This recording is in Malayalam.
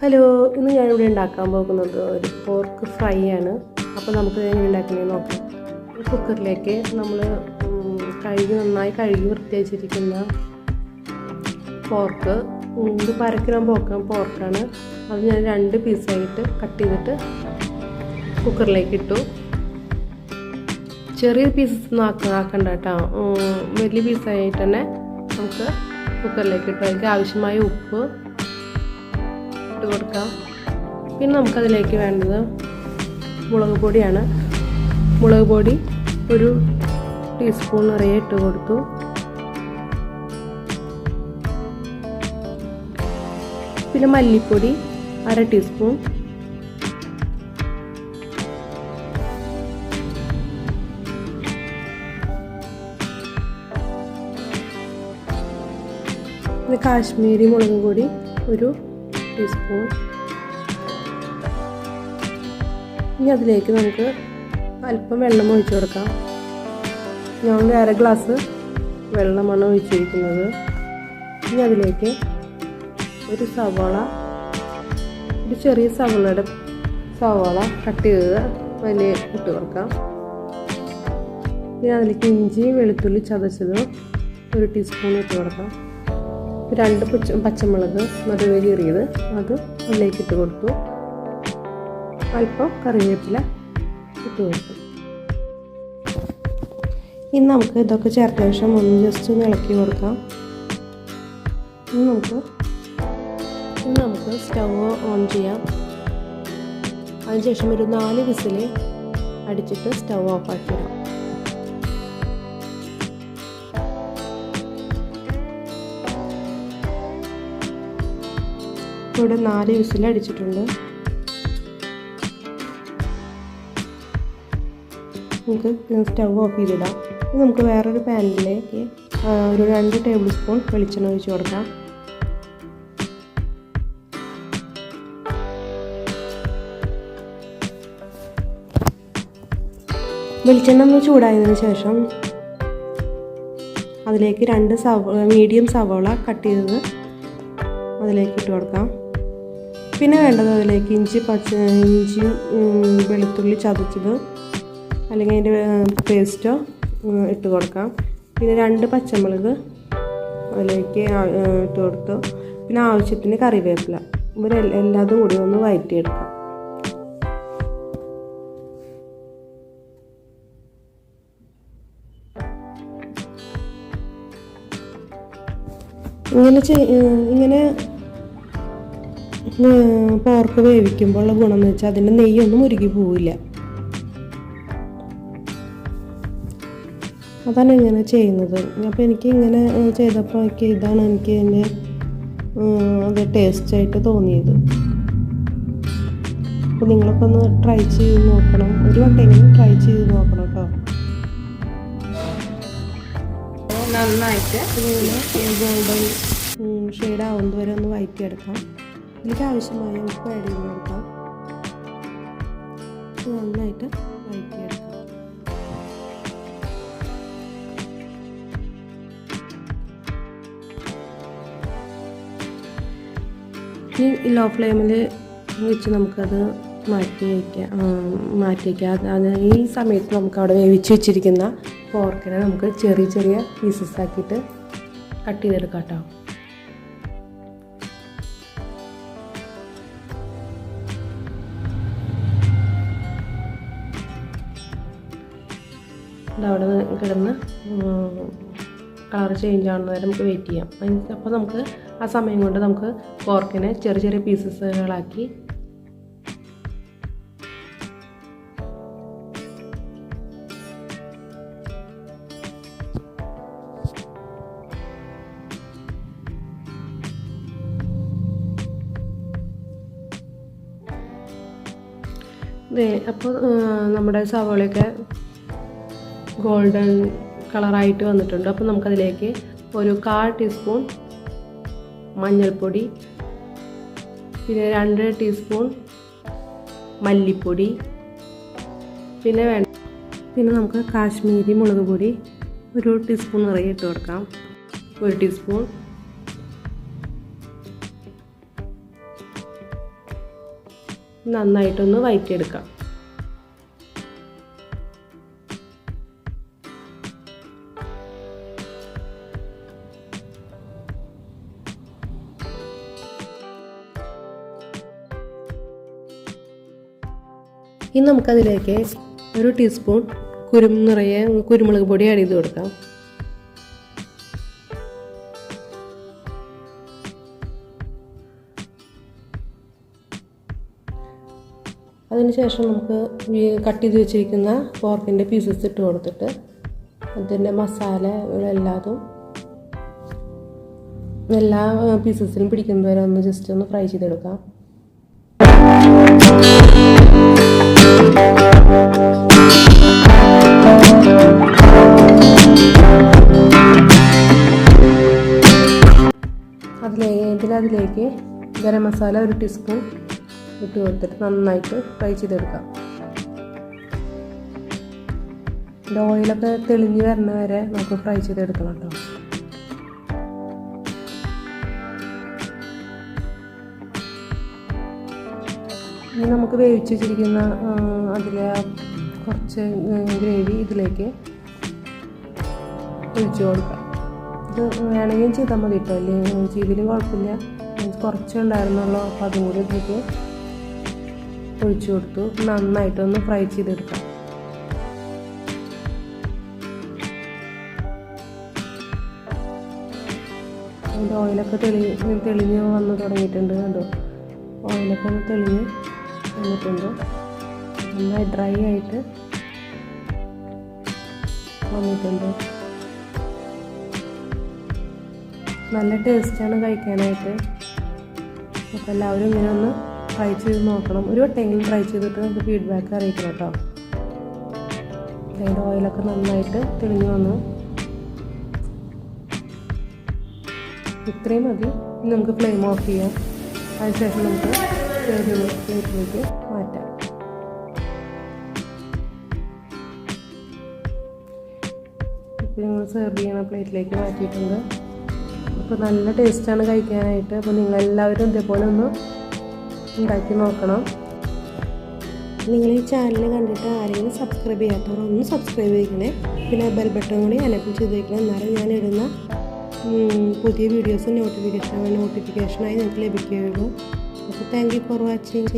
ഹലോ ഇന്ന് ഞാനിവിടെ ഉണ്ടാക്കാൻ പോകുന്നത് ഒരു പോർക്ക് ഫ്രൈ ആണ്. അപ്പോൾ നമുക്ക് എങ്ങനെ ഉണ്ടാക്കുന്നത് നോക്കാം. കുക്കറിലേക്ക് നമ്മൾ കഴുകി നന്നായി കഴുകി വൃത്തിയാച്ചിരിക്കുന്ന പോർക്ക് ഇത് പരക്കിടാൻ പോക്കാൻ പോർക്കാണ് അത് ഞാൻ രണ്ട് പീസായിട്ട് കട്ട് ചെയ്തിട്ട് കുക്കറിലേക്ക് ഇട്ടു. ചെറിയ പീസസ് ആക്ക ആക്കണ്ട കേട്ടോ. വലിയ പീസായിട്ട് തന്നെ നമുക്ക് കുക്കറിലേക്ക് ഇട്ടു. അതിലേക്ക് ആവശ്യമായ ഉപ്പ് ഇട്ട് കൊടുക്കാം. പിന്നെ നമുക്കതിലേക്ക് വേണ്ടത് മുളക് പൊടിയാണ്. മുളക് പൊടി ഒരു ടീസ്പൂൺ നിറയെ ഇട്ട് കൊടുത്തു. പിന്നെ മല്ലിപ്പൊടി അര ടീസ്പൂൺ പിന്നെ കാശ്മീരി മുളക് പൊടി ഒരു ടീസ്പൂൺ ഇനി അതിലേക്ക് നമുക്ക് അല്പം വെള്ളം ഒഴിച്ചു കൊടുക്കാം. ഞാൻ അര ഗ്ലാസ് വെള്ളമാണ് ഒഴിച്ചിരിക്കുന്നത്. ഇനി അതിലേക്ക് ഒരു സവാള ഒരു ചെറിയ സവാളയുടെ സവാള കട്ട് ചെയ്ത് വലിയ ഇട്ട് കൊടുക്കാം. പിന്നെ അതിലേക്ക് ഇഞ്ചി വെളുത്തുള്ളി ചതച്ചത് ഒരു ടീസ്പൂൺ ഇട്ട് കൊടുക്കാം. രണ്ട് പച്ച പച്ചമുളക് നടുവേ കീറിയത്. അത് അതിലേക്ക് ഇട്ട് കൊടുത്തു. അല്പം കറിവേപ്പില ഇട്ട് കൊടുത്തു. ഇനി നമുക്ക് ഇതൊക്കെ ചേർത്ത ശേഷം ഒന്ന് ജസ്റ്റ് ഒന്ന് ഇളക്കി കൊടുക്കാം. ഇനി നമുക്ക് ഇനി നമുക്ക് സ്റ്റവ് ഓൺ ചെയ്യാം. അതിനുശേഷം ഒരു നാല് വിസിൽ അടിച്ചിട്ട് സ്റ്റവ് ഓഫ് ആക്കിയിടാം ഇവിടെ നാല് വിസിൽ അടിച്ചിട്ടുണ്ട്. നമുക്ക് സ്റ്റവ് ഓഫ് ചെയ്തിടാം. ഇത് നമുക്ക് വേറൊരു പാനിലേക്ക് ഒരു രണ്ട് ടേബിൾ സ്പൂൺ വെളിച്ചെണ്ണ ഒഴിച്ച് കൊടുക്കാം. വെളിച്ചെണ്ണ ഒന്ന് ചൂടായതിനു ശേഷം അതിലേക്ക് രണ്ട് സവ മീഡിയം സവോള കട്ട് ചെയ്തത് അതിലേക്ക് ഇട്ട് കൊടുക്കാം. പിന്നെ വേണ്ടത് അതിലേക്ക് ഇഞ്ചി പച്ച ഇഞ്ചിയും വെളുത്തുള്ളി ചതച്ചത്. അല്ലെങ്കിൽ അതിന്റെ പേസ്റ്റോ ഇട്ട് കൊടുക്കാം. പിന്നെ രണ്ട് പച്ചമുളക് അതിലേക്ക് ഇട്ട് കൊടുത്തു. പിന്നെ ആവശ്യത്തിന് കറിവേപ്പില. ഇവരെല്ലാം എല്ലാതും കൂടി ഒന്ന് വഴറ്റിയെടുക്കാം ഇങ്ങനെ ഇങ്ങനെ പോർക്ക് വേവിക്കുമ്പോൾ ഉള്ള ഗുണം എന്ന് വെച്ചാൽ അതിന്റെ നെയ്യൊന്നും ഉരുകി പോവില്ല. അതാണ് ഇങ്ങനെ ചെയ്യുന്നത്. അപ്പോൾ എനിക്ക് ഇങ്ങനെ ചെയ്തപ്പോൾ എനിക്ക് ഇതാണ് എനിക്ക് എന്റെ അത് ടേസ്റ്റായിട്ട് തോന്നിയത്. അപ്പോൾ നിങ്ങളൊക്കെ ഒന്ന് ട്രൈ ചെയ്ത് നോക്കണം. ഒരു വട്ടെങ്കിലും ട്രൈ ചെയ്ത് നോക്കണം കേട്ടോ. നന്നായിട്ട്. ഗോൾഡൻ ഷെയ്ഡ് ആവുന്നത് വരെ ഒന്ന് വഴറ്റിയെടുക്കാം ഇതിലേക്ക് ആവശ്യമായ ഉപ്പ് ആഡ് ചെയ്ത് കൊടുക്കാം. നന്നായിട്ട് വഴറ്റിയെടുക്കാം. ഇനി ലോ ഫ്ലെയിമിൽ വെച്ച് നമുക്കത് മാറ്റി വയ്ക്കാം മാറ്റി വയ്ക്കാം. അത് ഈ സമയത്ത് നമുക്ക് അവിടെ വേവിച്ച് വെച്ചിരിക്കുന്ന പോർക്കിനെ നമുക്ക് ചെറിയ ചെറിയ പീസസ് ആക്കിയിട്ട് കട്ട് ചെയ്തെടുക്കാം കേട്ടോ. അവിടെ കിടന്ന് കളർ ചേഞ്ച് ആവുന്ന വരെ നമുക്ക് വെയിറ്റ് ചെയ്യാം അപ്പോൾ നമുക്ക് ആ സമയം കൊണ്ട് നമുക്ക് പോർക്കിനെ ചെറിയ ചെറിയ പീസസുകളാക്കി അപ്പോൾ നമ്മുടെ സവോളയൊക്കെ ഗോൾഡൻ കളറായിട്ട് വന്നിട്ടുണ്ട്. അപ്പോൾ നമുക്കതിലേക്ക് ഒരു കാൽ ടീസ്പൂൺ മഞ്ഞൾപ്പൊടി പിന്നെ രണ്ട് ടീസ്പൂൺ മല്ലിപ്പൊടി പിന്നെ വേണ്ട. പിന്നെ നമുക്ക് കാശ്മീരി മുളക് പൊടി ഒരു ടീസ്പൂൺ നിറയെ ഇട്ട് കൊടുക്കാം. ഒരു ടീസ്പൂൺ. നന്നായിട്ടൊന്ന് വഴറ്റിയെടുക്കാം ഇനി നമുക്കതിലേക്ക് ഒരു ടീസ്പൂൺ കുരു നിറയെ കുരുമുളക് പൊടി ആഡ് ചെയ്ത് കൊടുക്കാം. അതിനുശേഷം നമുക്ക് കട്ട് ചെയ്ത് വെച്ചിരിക്കുന്ന പോർക്കിന്റെ പീസസ് ഇട്ട് കൊടുത്തിട്ട് അതിന്റെ മസാല എല്ലാതും എല്ലാ പീസസിലും പിടിക്കുന്നത് വരെ ഒന്ന് ജസ്റ്റ് ഒന്ന് ഫ്രൈ ചെയ്തെടുക്കാം. ഗരം മസാല ഒരു ടീസ്പൂൺ ഇട്ട് കൊടുത്തിട്ട് നന്നായിട്ട് ഫ്രൈ ചെയ്തെടുക്കാം. ഇതിന്റെ ഓയിലൊക്കെ തെളിഞ്ഞ് വരുന്ന വരെ നമുക്ക് ഫ്രൈ ചെയ്തെടുക്കണം കേട്ടോ ഇനി നമുക്ക് വേവിച്ച് വെച്ചിരിക്കുന്ന അതിലെ കുറച്ച് ഗ്രേവി ഇതിലേക്ക് ഒഴിച്ചു കൊടുക്കാം. ഇത് വേണമെങ്കിൽ ചെയ്താൽ മതി കേട്ടോ അല്ലെങ്കിൽ ചെയ്തിൽ കുഴപ്പമില്ല. കുറച്ചേ ഉണ്ടായിരുന്നുള്ളൂ അപ്പോൾ അതും കൂടി ഇതിലേക്ക് ഒഴിച്ചു കൊടുത്തു. നന്നായിട്ടൊന്ന് ഫ്രൈ ചെയ്തെടുക്കാം. അതിന്റെ ഓയിലൊക്കെ തെളി തെളിഞ്ഞ് വന്ന് തുടങ്ങിയിട്ടുണ്ട് കണ്ടോ? ഓയിലൊക്കെ ഒന്ന് തെളിഞ്ഞ് വന്നിട്ടുണ്ട്. നന്നായി ഡ്രൈ ആയിട്ട് വന്നിട്ടുണ്ട്. നല്ല ടേസ്റ്റാണ് കഴിക്കാനായിട്ട്. അപ്പോൾ എല്ലാവരും ഇങ്ങനെ ഒന്ന് ട്രൈ ചെയ്ത് നോക്കണം. ഒരു വട്ടമെങ്കിലും ട്രൈ ചെയ്തിട്ട് നമുക്ക് ഫീഡ്ബാക്ക് അറിയിക്കണം കേട്ടോ. അതിന്റെ ഓയിലൊക്കെ നന്നായിട്ട് തെളിഞ്ഞു വന്നു. ഇത്രയും മതി. നമുക്ക് ഫ്ലെയിം ഓഫ് ചെയ്യാം. അതിനുശേഷം നമുക്ക് പ്ലേറ്റിലേക്ക് മാറ്റാം. ഇപ്പോൾ ഞങ്ങൾ സെർവ് ചെയ്യണ പ്ലേറ്റിലേക്ക് മാറ്റിയിട്ടുണ്ട്. അപ്പോൾ നല്ല ടേസ്റ്റാണ് കഴിക്കാനായിട്ട്. അപ്പോൾ നിങ്ങളെല്ലാവരും ഇതേപോലെ ഒന്ന് ഉണ്ടാക്കി നോക്കണം. നിങ്ങൾ ഈ ചാനൽ കണ്ടിട്ട് ആരെങ്കിലും സബ്സ്ക്രൈബ് ചെയ്യാത്തവർ ഒന്ന് സബ്സ്ക്രൈബ് ചെയ്യണേ. പിന്നെ ബെൽ ബട്ടൺ കൂടി എനേബിൾ ചെയ്ത് വയ്ക്കണം എന്നാലും ഞാൻ ഇടുന്ന പുതിയ വീഡിയോസ് നോട്ടിഫിക്കേഷൻ നോട്ടിഫിക്കേഷനായി നിങ്ങൾക്ക് ലഭിക്കുകയുള്ളൂ. അപ്പോൾ താങ്ക് യു ഫോർ വാച്ചിങ്